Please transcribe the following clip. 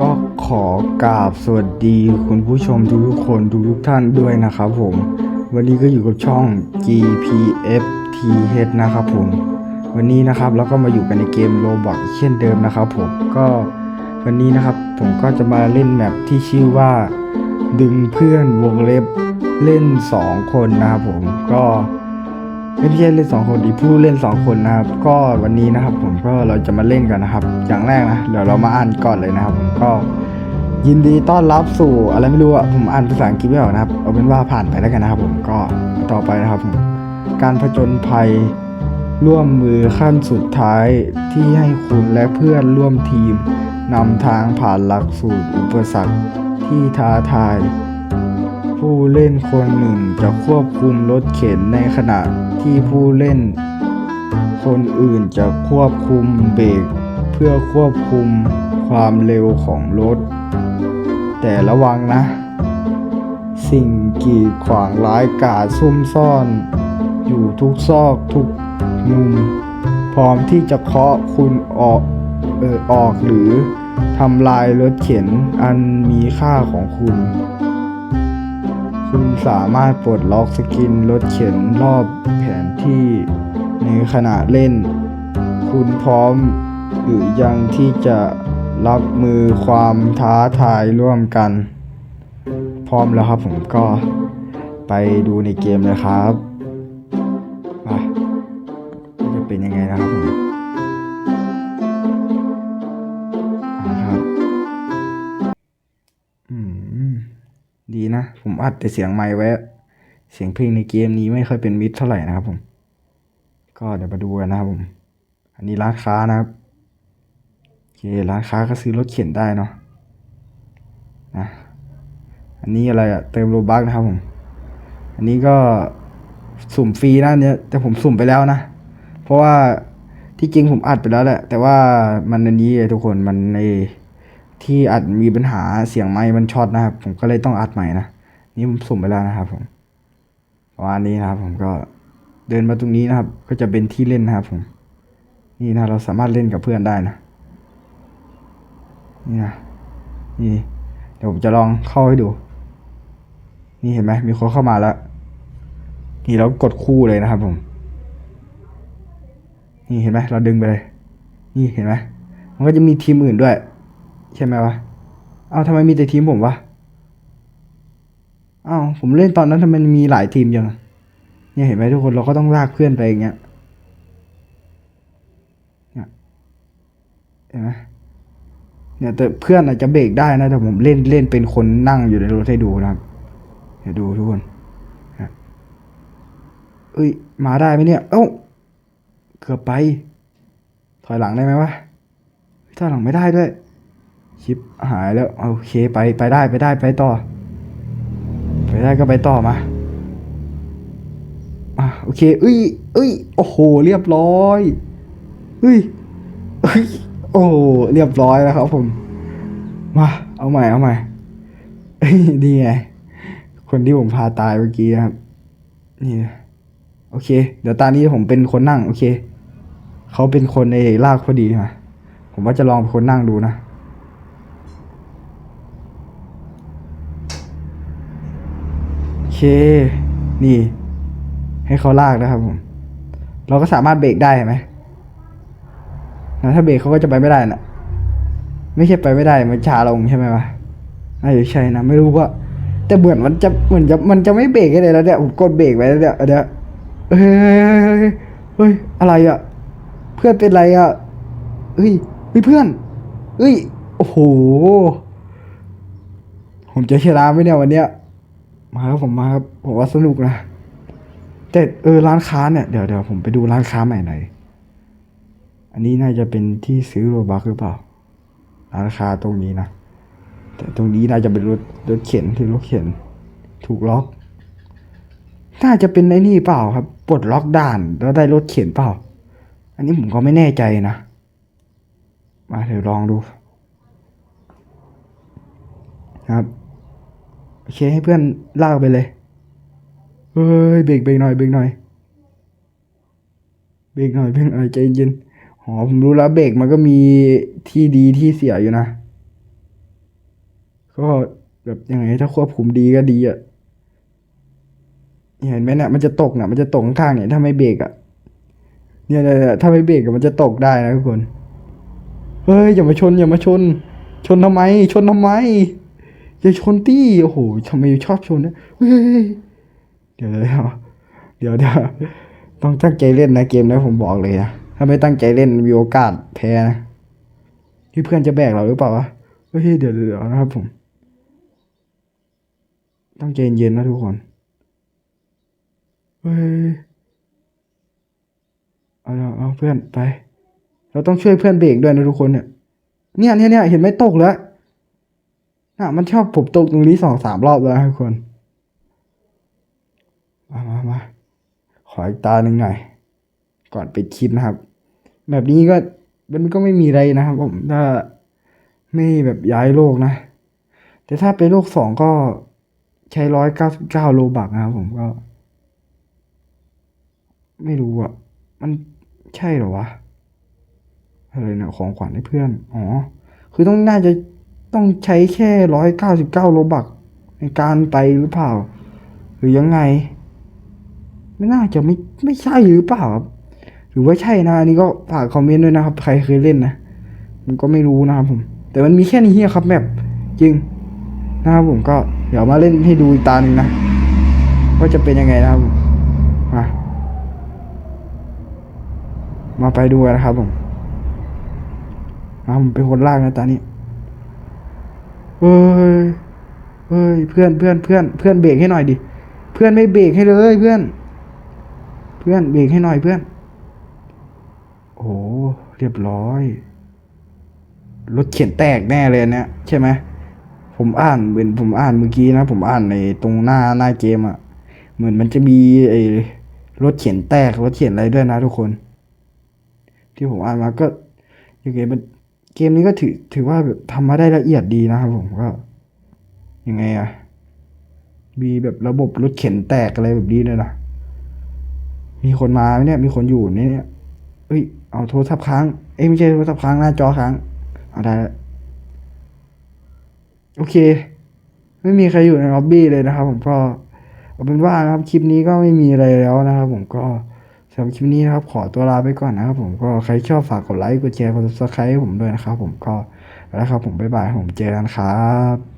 ก็ขอกราบสวัสดีคุณผู้ชมทุกๆคนทุกๆท่านด้วยนะครับผม วันนี้ก็อยู่กับช่อง GPFTH นะครับผม วันนี้นะครับเราก็มาอยู่กันในเกม Roblox เช่นเดิมนะครับผมก็วันนี้นะครับผมก็จะมาเล่นแมปที่ชื่อว่า ดึงเพื่อนวงเล็บเล่น 2 คนนะครับผมก็ ไม่ใช่เล่น2คนดีผู้เล่น2คนนะครับ ก็วันนี้นะครับ ผมก็เราจะมาเล่นกันนะครับ อย่างแรกนะเดี๋ยวเรามาอ่านก่อนเลยนะครับ ผมก็ยินดีต้อนรับสู่อะไรไม่รู้อะผมอ่านภาษาอังกฤษไม่ออกนะครับ เอาเป็นว่าผ่านไปแล้วกันนะครับ ผมก็ต่อไปนะครับผมการผจญภัยร่วมมือขั้นสุดท้ายที่ให้คุณและเพื่อนร่วมทีมนำทางผ่านหลักสูตรอุปสรรคที่ท้าทาย ผู้เล่นคนหนึ่งจะควบคุมรถเข็นในขณะ ที่ผู้เล่น คนอื่นจะควบคุมเบรกเพื่อควบคุมความเร็วของรถ แต่ระวังนะ สิ่งกีดขวางร้ายกาจซุ่มซ่อน อยู่ทุกซอกทุกมุม พร้อมที่จะเคาะคุณออกเออออกหรือทำลายรถเข็นอันมีค่าของคุณ คุณสามารถปลดล็อกสกินรถเข็นรอบแผนที่ในขณะเล่น คุณพร้อมหรือยังที่จะรับมือความท้าทายร่วมกัน พร้อมแล้วครับผมก็ไปดูในเกมเลยครับ นะ ผมอัดแต่เสียงไมค์ไว้ เสียงเพลงในเกมนี้ไม่ค่อยเป็นมิตรเท่าไหร่นะครับผม ก็เดี๋ยวมาดูกันนะครับผม อันนี้ร้านค้านะครับโอเคร้านค้าก็ซื้อรถเข็นได้เนาะนะ อันนี้อะไรอะเติมโลบักนะครับผม อันนี้ก็สุ่มฟรีนะเนี่ยแต่ผมสุ่มไปแล้วนะ เพราะว่าที่จริงผมอัดไปแล้วแหละ แต่ว่ามันอันนี้ทุกคนมันใน ที่อัดมีปัญหาเสียงไมค์มันช็อตนะครับ ผมก็เลยต้องอัดใหม่นะ นี่ผมสุ่มไปแล้วนะครับผมประมาณนี้นะครับ ผมก็เดินมาตรงนี้นะครับ ก็จะเป็นที่เล่นนะครับ ผม นี่นะเราสามารถเล่นกับเพื่อนได้นะนี่นะนี่เดี๋ยวผมจะลองเข้าให้ดู นี่เห็นไหมมีคนเข้ามาแล้ว นี่เรากดคู่เลยนะครับ ผม นี่เห็นไหมเราดึงไปเลย นี่เห็นไหมมันก็จะมีทีมอื่นด้วย ใช่ไหมวะ เอาทำไมมีแต่ทีมผมวะ เอ้าผมเล่นตอนนั้นทำไมมีหลายทีมจังเนี่ยเห็นไหมทุกคนเราก็ต้องลากเพื่อนไปอย่างเงี้ยเห็นไหมเนี่ยแต่เพื่อนอาจจะเบรกได้นะแต่ผมเล่นเล่นเป็นคนนั่งอยู่ในรถให้ดูนะครับเดี๋ยวดูทุกคนเอ้ยมาได้ไหมเนี่ย เอ้าเกือบไป ถอยหลังได้ไหมวะถอยหลังไม่ได้ด้วย ชิปหายแล้วโอเคไปไปได้ไปได้ไปต่อ ไปได้ก็ไปต่อมาอะโอเคเอ้ยเอ้ยโอ้โหเรียบร้อยเฮ้ยเฮ้ยโอ้เรียบร้อยแล้วครับผมมาเอาใหม่เอาใหม่นี่ไงคนที่ผมพาตายเมื่อกี้ครับนี่โอเค เดี๋ยวตอนนี้ผมเป็นคนนั่ง โอเค เขาเป็นคนในลากพอดีมาผมว่าจะลองเป็นคนนั่งดูนะ โอ เค นี่ ให้เขาลากนะครับผม เราก็สามารถเบรกได้ไหมนะถ้าเบรกเขาก็จะไปไม่ได้นะไม่ใช่ไปไม่ได้ มันชาลงใช่ไหมวะน่าจะใช่นะ ไม่รู้ว่า แต่เหมือนมันจะ เหมือนจะ มันจะไม่เบรกเลยแล้วเนี่ย ผมกดเบรกไว้แล้วเนี่ยเดี๋ยวเฮ้ย เฮ้ยเฮ้ยเฮ้ยอะไรอะ เพื่อนเป็นไรอะเฮ้ยเฮ้ยเพื่อนเฮ้ย โอ้โห ผมจะชนะไหมเนี่ยวันเนี้ย มาครับผมมาครับผมว่าสนุกนะแต่เออร้านค้าเนี่ยเดี๋ยวเดี๋ยวผมไปดูร้านค้าใหม่หน่อยอันนี้น่าจะเป็นที่ซื้อโรบักหรือเปล่า ร้านค้าตรงนี้นะแต่ตรงนี้น่าจะเป็นรถรถเข็นที่รถเข็น ถูกล็อก น่าจะเป็นไอ้นี่เปล่าครับปลดล็อกด่านแล้วได้รถเข็นเปล่า อันนี้ผมก็ไม่แน่ใจนะ มาเดี๋ยวลองดู ครับ โอเคให้เพื่อนลากไปเลย เฮ้ยเบรกเบรกหน่อยเบรกหน่อยเบรกหน่อยเบรกหน่อยใจเย็นอ๋อผมรู้แล้วเบรกมันก็มีที่ดีที่เสียอยู่นะ ก็แบบยังไงถ้าควบคุมดีก็ดีอะเห็นไหมเนี่ยมันจะตกเนี่ยมันจะตกข้างเนี่ยถ้าไม่เบรกอะเนี่ยเนี่ยถ้าไม่เบรกอะมันจะตกได้นะทุกคน เฮ้ยอย่ามาชนอย่ามาชน ชนทำไม ชนทำไม อย่าชนตี้โอ้โหทำไมชอบชนเนี่ยเฮ้ยเดี๋ยวเดี๋ยวเดี๋ยวเดี๋ยวต้องตั้งใจเล่นนะเกมนี้ผมบอกเลยนะถ้าไม่ตั้งใจเล่นมีโอกาสแพ้นะที่เพื่อนจะแบกเราหรือเปล่าวะเฮ้ยเดี๋ยวเดี๋ยวนะครับผมต้องใจเย็นนะทุกคนเฮ้ยเอาเอาเอาเพื่อนไป เราต้องช่วยเพื่อนเบรกด้วยนะทุกคนเนี่ยเนี่ยเนี่ยเนี่ยเห็นไหมตกแล้ว น่ะมันชอบผมตกตรงนี้สองสามรอบแล้วนะทุกคน มามามาขออีกตาหนึ่งหน่อย ก่อนปิดคลิปนะครับ แบบนี้ก็มันก็ไม่มีอะไรนะครับผมถ้าไม่แบบย้ายโลกนะ แต่ถ้าไปโลกสองก็ใช้ร้อยเก้าสิบเก้าโลบักนะครับผมก็ ไม่รู้อะ มันใช่หรอวะอะไรนะของขวัญให้เพื่อน อ๋อ คือต้องน่าจะ ต้องใช้แค่ร้อยเก้าสิบเก้าโลบักในการไปหรือเปล่า หรือยังไง ไม่น่าจะไม่ไม่ใช่หรือเปล่าครับหรือว่าใช่นะอันนี้ก็ฝากคอมเมนต์ด้วยนะครับ ใครเคยเล่นนะผมก็ไม่รู้นะครับผม แต่มันมีแค่นี้ครับแมปจริงนะครับผมก็เดี๋ยวมาเล่นให้ดูอีกตาหนึ่งนะว่าจะเป็นยังไงนะครับผมมามาไปดูนนะครับผมมาผมเป็นคนลากนะตานี้ เฮ้ยเฮ้ยเพื่อนเพื่อนเพื่อนเพื่อนเบรกให้หน่อยดิ เพื่อนไม่เบรกให้เลยเพื่อน เพื่อนเบรกให้หน่อยเพื่อน โอ้เรียบร้อย รถเขียนแตกแน่เลยเนี่ยใช่ไหมผมอ่านเหมือนผมอ่านเมื่อกี้นะ ผมอ่านในตรงหน้าหน้าเกมอะ่ะ เหมือนมันจะมีไอ้รถเขียนแตกรถเขียนอะไรด้วยนะทุกคน ที่ผมอ่านมาก็ยังไงมัน เกมนี้ก็ถือถือว่าแบบทำมาได้ละเอียดดีนะครับผมก็ยังไงอะมีแบบระบบรถเข็นแตกอะไรแบบนี้ด้วยนะมีคนมาไหมเนี่ยมีคนอยู่นเนี่ยเอ้ยเอาโทรศัพท์ค้างเอ้ยไม่ใช่โทรศัพท์ค้างหน้าจอค้างเอาได้โอเค ไม่มีใครอยู่ในล็อบบี้เลยนะครับ ผมก็เอาเป็นว่านะครับคลิปนี้ก็ไม่มีอะไรแล้วนะครับ ผมก็ำหรับคลิปนี้นะครับ ขอตัวลาไปก่อนนะครับผมก็ใครชอบฝากกดไลค์กดแชร์กดซับสไครต์ผมด้วยนะครับผมก็แล้วครับผมบ๊ายบายผมเจอกันครับ